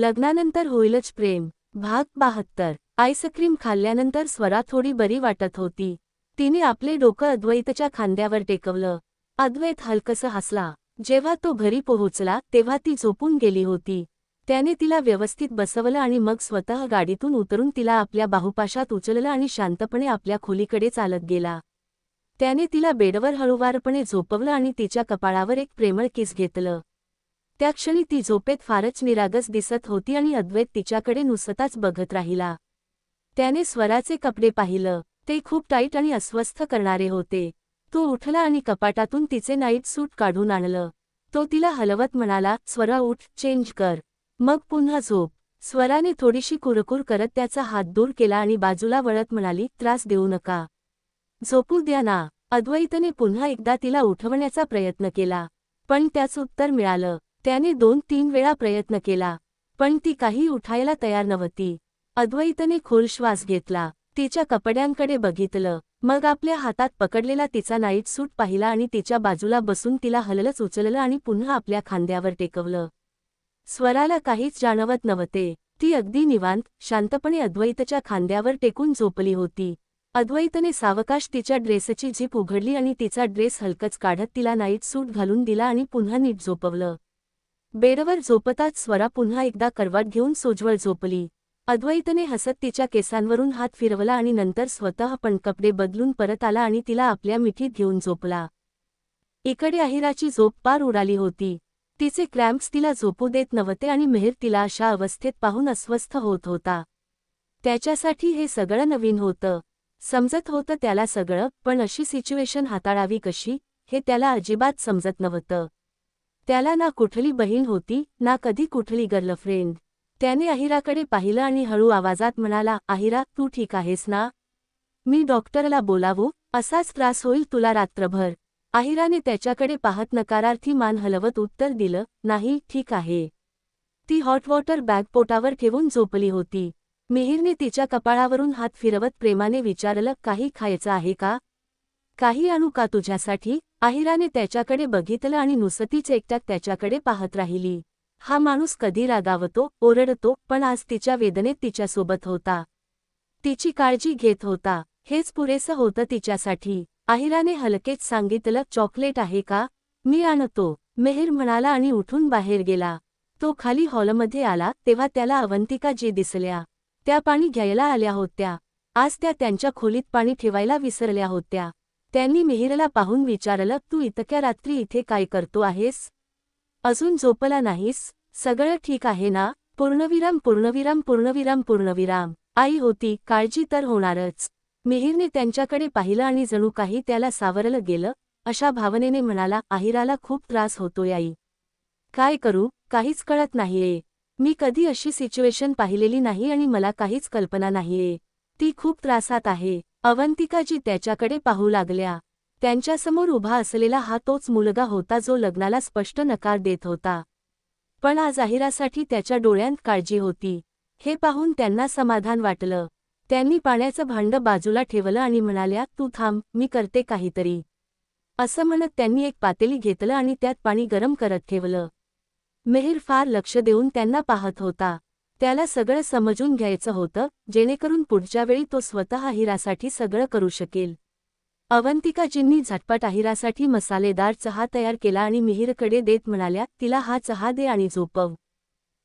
लग्नानंतर होईलच प्रेम. भाग बहात्तर. आईस्क्रीम खाल्ल्यानंतर स्वरा थोडी बरी वाटत होती. तिने आपले डोकं अद्वैतच्या खांद्यावर टेकवलं. अद्वैत हलकसं हसला. जेव्हा तो घरी पोहोचला तेव्हा ती झोपून गेली होती. त्याने तिला व्यवस्थित बसवलं आणि मग स्वतः गाडीतून उतरून तिला आपल्या बाहुपाशात उचललं आणि शांतपणे आपल्या खोलीकडे चालत गेला. त्याने तिला बेडवर हळूवारपणे झोपवलं आणि तिच्या कपाळावर एक प्रेमळ किस घेतलं. त्या क्षणी ती झोपेत फारच निरागस दिसत होती आणि अद्वैत तिच्याकडे नुसताच बघत राहिला. त्याने स्वराचे कपडे पाहिलं. ते खूप टाईट आणि अस्वस्थ करणारे होते. तो उठला आणि कपाटातून तिचे नाईट सूट काढून आणलं. तो तिला हलवत म्हणाला स्वरा उठ चेंज कर. मग पुन्हा झोप. स्वराने थोडीशी कुरकुर करत त्याचा हात दूर केला आणि बाजूला वळत म्हणाली त्रास देऊ नका. झोपू द्या ना. अद्वैतने पुन्हा एकदा तिला उठवण्याचा प्रयत्न केला. पण त्याच उत्तर मिळालं. त्याने दोन तीन वेळा प्रयत्न केला पण ती काही उठायला तयार नव्हती. अद्वैतने खोल श्वास घेतला तिच्या कपड्यांकडे बघितलं मग आपल्या हातात पकडलेला तिचा नाईट सूट पाहिला आणि तिच्या बाजूला बसून तिला हललच उचललं आणि पुन्हा आपल्या खांद्यावर टेकवलं. स्वराला काहीच जाणवत नव्हते ती अगदी निवांत शांतपणे अद्वैतच्या खांद्यावर टेकून झोपली होती. अद्वैतने सावकाश तिच्या ड्रेसची झीप उघडली आणि तिचा ड्रेस हलकच काढत तिला नाईट सूट घालून दिला आणि पुन्हा नीट झोपवलं. बेडवर झोपताच स्वरा पुन्हा एकदा करवाट घेऊन सोजवळ झोपली. अद्वैतने हसत तिच्या केसांवरून हात फिरवला आणि नंतर स्वतः पण कपडे बदलून परत आला आणि तिला आपल्या मिठीत घेऊन झोपला. इकडे अहिराची झोप पार उडाली होती. तिचे क्रॅम्प्स तिला झोपू देत नव्हते आणि मेहर तिला अशा अवस्थेत पाहून अस्वस्थ होत होता. त्याच्यासाठी हे सगळं नवीन होतं. समजत होतं त्याला सगळं पण अशी सिच्युएशन हाताळावी कशी हे त्याला अजिबात समजत नव्हतं. त्याला ना कुठली बहीण होती ना कधी कुठली गर्लफ्रेंड. त्याने अहिराकडे पाहिलं आणि हळू आवाजात म्हणाला अहिरा तू ठीक आहेस ना? मी डॉक्टरला बोलावू असाच त्रास होईल तुला रात्रभर. अहिराने त्याच्याकडे पाहत नकारार्थी मान हलवत उत्तर दिलं नाही ठीक आहे. ती हॉट वॉटर बॅग पोटावर ठेवून झोपली होती. मिहिरने तिच्या कपाळावरून हात फिरवत प्रेमाने विचारलं काही खायचं आहे का? काही आणू का तुझ्यासाठी अहिराने त्याच्याकडे बघितलं आणि नुसतीच एकट्यात त्याच्याकडे पाहत राहिली. हा माणूस कधी रागावतो ओरडतो पण आज तिच्या वेदनेत तिच्यासोबत होता. तिची काळजी घेत होता. हेच पुरेसं होतं तिच्यासाठी. आहिराने हलकेच सांगितलं चॉकलेट आहे का? मी आणतो. मेहर म्हणाला आणि उठून बाहेर गेला. तो खाली हॉलमध्ये आला तेव्हा त्याला अवंतिका जी दिसल्या. त्या पाणी घ्यायला आल्या होत्या. आज त्या त्यांच्या खोलीत पाणी ठेवायला विसरल्या होत्या. त्यांनी मिहिरला पाहून विचारलं तू इतक्या रात्री इथे काय करतो आहेस? अजून झोपला नाहीस? सगळं ठीक आहे ना? पूर्णविराम पूर्णविराम पूर्णविराम पूर्णविराम. आई होती काळजी तर होणारच. मिहिरने त्यांच्याकडे पाहिलं आणि जणू काही त्याला सावरलं गेलं. अशा भावनेने म्हणाला आहिराला खूप त्रास होतोय आई. काय करू? काहीच कळत नाहीये. मी कधी अशी सिच्युएशन पाहिलेली नाही आणि मला काहीच कल्पना नाहीये. ती खूप त्रासात आहे. अवंतिकाजी त्याच्याकडे पाहू लागल्या. त्यांच्यासमोर उभा असलेला हा तोच मुलगा होता जो लग्नाला स्पष्ट नकार देत होता. पण आज आहिरासाठी त्याच्या डोळ्यांत काळजी होती. हे पाहून त्यांना समाधान वाटलं. त्यांनी पाण्याचं भांड बाजूला ठेवलं आणि म्हणाल्या तू थांब मी करते काहीतरी. असं म्हणत त्यांनी एक पातेली घेतलं आणि त्यात पाणी गरम करत ठेवलं. मेहर फार लक्ष देऊन त्यांना पाहत होता. त्याला सगळं समजून घ्यायचं होतं जेणेकरून पुढच्या वेळी तो स्वतः अहिरासाठी सगळं करू शकेल. अवंतिकाजींनी झटपट अहिरासाठी मसालेदार चहा तयार केला आणि मिहीरकडे देत म्हणाल्या तिला हा चहा दे आणि झोपव.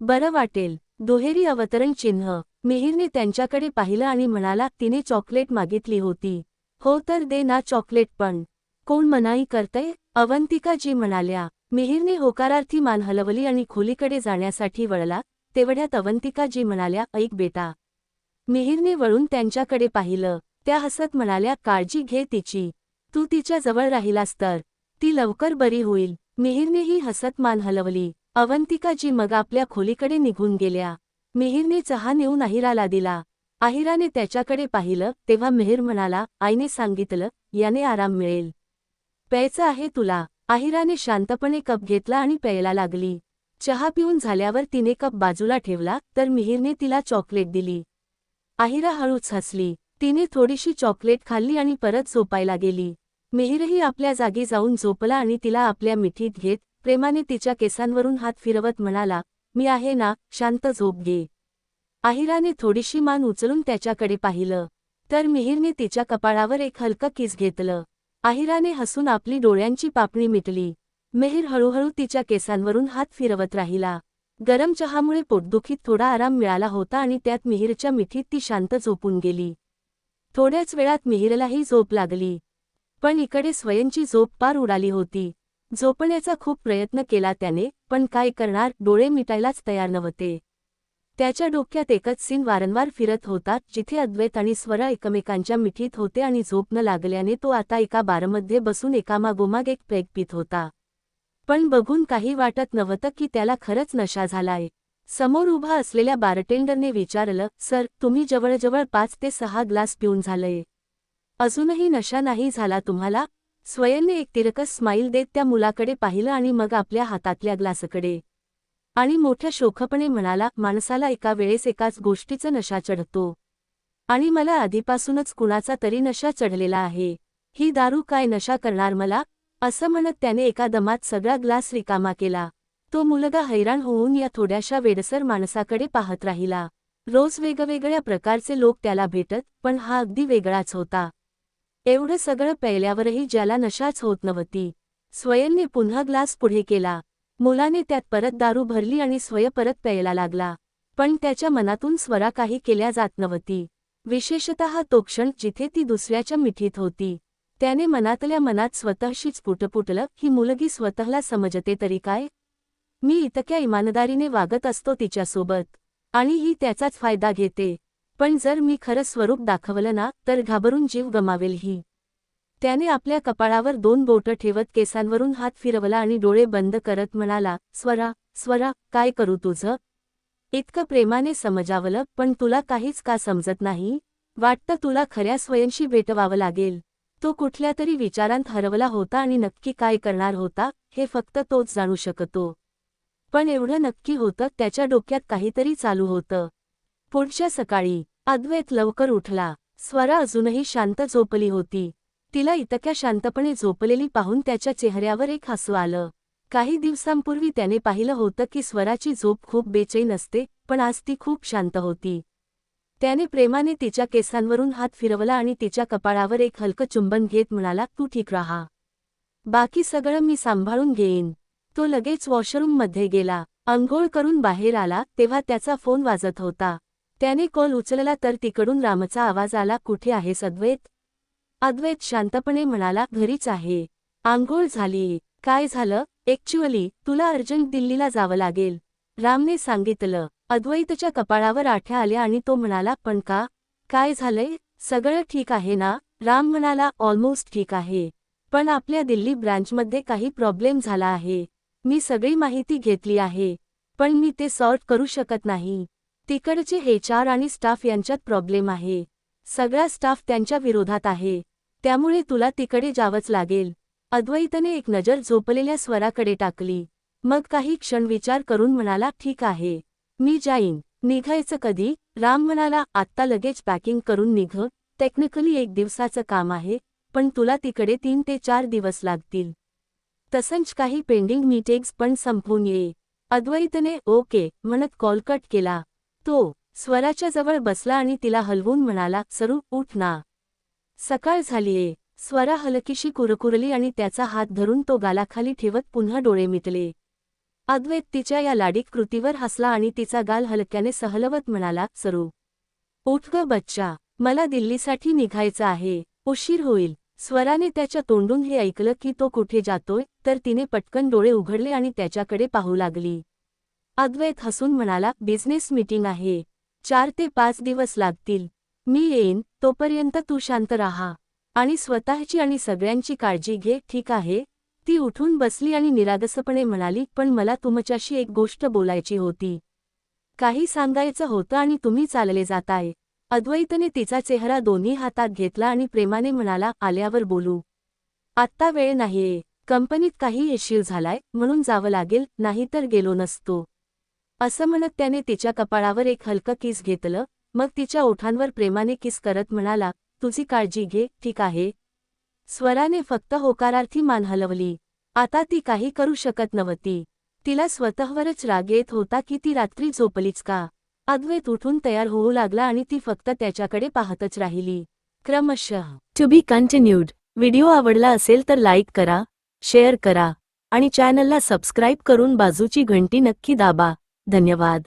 बरं वाटेल. दुहेरी अवतरण चिन्ह. मिहीरने त्यांच्याकडे पाहिलं आणि म्हणाला तिने चॉकलेट मागितली होती. हो तर दे ना चॉकलेट पण. कोण मनाई करतय? अवंतिकाजी म्हणाल्या. मिहीरने होकारार्थी मान हलवली आणि खोलीकडे जाण्यासाठी वळला. तेवढ्यात अवंतिकाजी म्हणाल्या ऐक बेटा. मिहीरने वळून त्यांच्याकडे पाहिलं. त्या हसत म्हणाल्या काळजी घे तिची. तू तिच्या जवळ राहिलास तर. ती लवकर बरी होईल. मिहीरनेही हसत मान हलवली. अवंतिकाजी मग आपल्या खोलीकडे निघून गेल्या. मिहीरने चहा नेऊन अहिराला दिला. आहिराने त्याच्याकडे पाहिलं तेव्हा मिहिर म्हणाला आईने सांगितलं याने आराम मिळेल. प्यायचं आहे तुला. आहिराने शांतपणे कप घेतला आणि प्यायला लागली. चहा पिऊन झाल्यावर तिने कप बाजूला ठेवला तर मिहीरने तिला चॉकलेट दिली. आहिरा हळूच हसली. तिने थोडीशी चॉकलेट खाल्ली आणि परत झोपायला गेली. मिहीरही आपल्या जागी जाऊन झोपला आणि तिला आपल्या मिठीत घेत प्रेमाने तिच्या केसांवरून हात फिरवत म्हणाला मी आहे ना शांत झोप घे. आहिराने थोडीशी मान उचलून त्याच्याकडे पाहिलं. तर मिहीरने तिच्या कपाळावर एक हलकं किस घेतलं. आहिराने हसून आपली डोळ्यांची पापणी मिटली. मिहीर हळूहळू तिच्या केसांवरून हात फिरवत राहिला. गरम चहामुळे पोटदुखीत थोडा आराम मिळाला होता आणि त्यात मिहीरच्या मिठीत ती शांत झोपून गेली. थोड्याच वेळात मिहीरलाही झोप लागली. पण इकडे स्वयंची झोप पार उडाली होती. झोपण्याचा खूप प्रयत्न केला त्याने पण काय करणार डोळे मिटायलाच तयार नव्हते. त्याच्या डोक्यात एकच सीन वारंवार फिरत होता जिथे अद्वैत आणि स्वरा एकमेकांच्या मिठीत होते आणि झोप न लागल्याने तो आता एका बारमध्ये बसून एकामागोमाग एक पेग पित होता. पण बघून काही वाटत नव्हतं की त्याला खरंच नशा झालाय. समोर उभा असलेल्या बारटेंडरने विचारलं सर तुम्ही जवळजवळ पाच ते सहा ग्लास पिऊन झालंय. अजूनही नशा नाही झाला तुम्हाला स्वयंने एक तिरकस स्माईल देत त्या मुलाकडे पाहिलं आणि मग आपल्या हातातल्या ग्लासकडे. आणि मोठ्या शोखपणे म्हणाला माणसाला एका वेळेस एकाच गोष्टीचं नशा चढतो. आणि मला आधीपासूनच कुणाचा तरी नशा चढलेला आहे. ही दारू काय नशा करणार मला? असं म्हणत त्याने एका दमात सगळा ग्लास रिकामा केला. तो मुलगा हैराण होऊन या थोड्याशा वेडसर माणसाकडे पाहत राहिला. रोज वेगवेगळ्या प्रकारचे लोक त्याला भेटत पण हा अगदी वेगळाच होता. एवढं सगळं प्यायल्यावरही ज्याला नशाच होत नव्हती. स्वयंने पुन्हा ग्लास पुढे केला. मुलाने त्यात परत दारू भरली आणि स्वय परत प्यायला लागला. पण त्याच्या मनातून स्वरा काही केल्या जात नव्हती. विशेषतः तो क्षण जिथे ती दुसऱ्याच्या मिठीत होती. त्याने मनातल्या मनात स्वतःशीच पुटपुटलं ही मुलगी स्वतःला समजते तरी काय? मी इतक्या इमानदारीने वागत असतो तिच्यासोबत आणि ही त्याचाच फायदा घेते. पण जर मी खरं स्वरूप दाखवलं ना तर घाबरून जीव गमावेल ही. त्याने आपल्या कपाळावर दोन बोटं ठेवत केसांवरून हात फिरवला आणि डोळे बंद करत म्हणाला स्वरा स्वरा काय करू तुझं? इतकं प्रेमाने समजावलं पण तुला काहीच का समजत नाही? वाटतं तुला खऱ्या स्वयंशी भेटवावं लागेल. तो कुठल्या तरी विचारांत हरवला होता आणि नक्की काय करणार होता हे फक्त तोच जाणू शकतो. पण एवढं नक्की होतं त्याच्या डोक्यात काहीतरी चालू होतं. पुढच्या सकाळी अद्वैत लवकर उठला. स्वरा अजूनही शांत झोपली होती. तिला इतक्या शांतपणे झोपलेली पाहून त्याच्या चेहऱ्यावर एक हसू आलं. काही दिवसांपूर्वी त्याने पाहिलं होतं की स्वराची झोप खूप बेचैन असते पण आज ती खूप शांत होती. त्याने प्रेमाने तिच्या केसांवरून हात फिरवला आणि तिच्या कपाळावर एक हलकं चुंबन घेत म्हणाला तू ठीक राहा. बाकी सगळं मी सांभाळून घेईन. तो लगेच वॉशरूममध्ये गेला. अंघोळ करून बाहेर आला तेव्हा त्याचा फोन वाजत होता. त्याने कॉल उचलला तर तिकडून रामचा आवाज आला कुठे आहेस अद्वैत? अद्वैत शांतपणे म्हणाला घरीच आहे. आंघोळ झाली. काय झालं? ॲक्च्युअली तुला अर्जंट दिल्लीला जावं लागेल. रामने सांगितलं अद्वैतच्या कपाळावर आठ्या आल्या आणि तो म्हणाला पण का? काय झालंय? सगळं ठीक आहे ना राम म्हणाला ऑलमोस्ट ठीक आहे. पण आपल्या दिल्ली ब्रँचमध्ये काही प्रॉब्लेम झाला आहे. मी सगळी माहिती घेतली आहे. पण मी ते सॉर्ट करू शकत नाही. तिकडचे हेचार आणि स्टाफ यांच्यात प्रॉब्लेम आहे. सगळा स्टाफ त्यांच्या विरोधात आहे. त्यामुळे तुला तिकडे जावंच लागेल अद्वैतने एक नजर झोपलेल्या स्वराकडे टाकली. मग काही क्षण विचार करून म्हणाला ठीक आहे. मी जाईन. निघायचं कधी? राम म्हणाला आत्ता लगेच पॅकिंग करून निघ. टेक्निकली एक दिवसाचं काम आहे पण तुला तिकडे तीन ते चार दिवस लागतील. तसंच काही पेंडिंग मीटिंग्स पण संपवून ये. अद्वैतने ओके म्हणत कॉल कट केला. तो स्वराच्या जवळ बसला आणि तिला हलवून म्हणाला सरू उठ ना. सकाळ झालीये स्वरा हलकीशी कुरकुरली आणि त्याचा हात धरून तो गालाखाली ठेवत पुन्हा डोळे मिटले. अद्वैत तिच्या या लाडीक कृतीवर हसला आणि तिचा गाल हलक्याने सहलवत म्हणाला सरू उठ ग बच्चा मला दिल्लीसाठी निघायचं आहे उशीर होईल स्वराने त्याच्या तोंडून हे ऐकलं की तो कुठे जातोय तर तिने पटकन डोळे उघडले आणि त्याच्याकडे पाहू लागली. अद्वैत हसून म्हणाला बिझनेस मीटिंग आहे. चार ते पाच दिवस लागतील. मी येईन तोपर्यंत तू शांत राहा. आणि स्वतःची आणि सगळ्यांची काळजी घे ठीक आहे? ती उठून बसली आणि निरागसपणे म्हणाली पण मला तुमच्याशी एक गोष्ट बोलायची होती. काही सांगायचं होतं आणि तुम्ही चालले जाताय अद्वैतने तिचा चेहरा दोन्ही हातात घेतला आणि प्रेमाने म्हणाला आल्यावर बोलू. आत्ता वेळ नाहीये. कंपनीत काही इश्यू झालाय म्हणून जावं लागेल नाहीतर गेलो नसतो असं म्हणत त्याने तिच्या कपाळावर एक हलकं किस घेतलं. मग तिच्या ओठांवर प्रेमाने किस करत म्हणाला तुझी काळजी घे ठीक आहे. स्वराने फक्त होकारार्थी मान हलवली. आता ती काही करू शकत नव्हती. तिला स्वतःवरच राग येत होता की ती रात्री झोपलीच का? अद्वैत उठून तयार होऊ लागला आणि ती फक्त त्याच्याकडे पाहतच राहिली. क्रमशः टू बी कंटिन्यूड व्हिडिओ आवडला असेल तर लाईक करा शेअर करा आणि चॅनलला सबस्क्राईब करून बाजूची घंटी नक्की दाबा. धन्यवाद.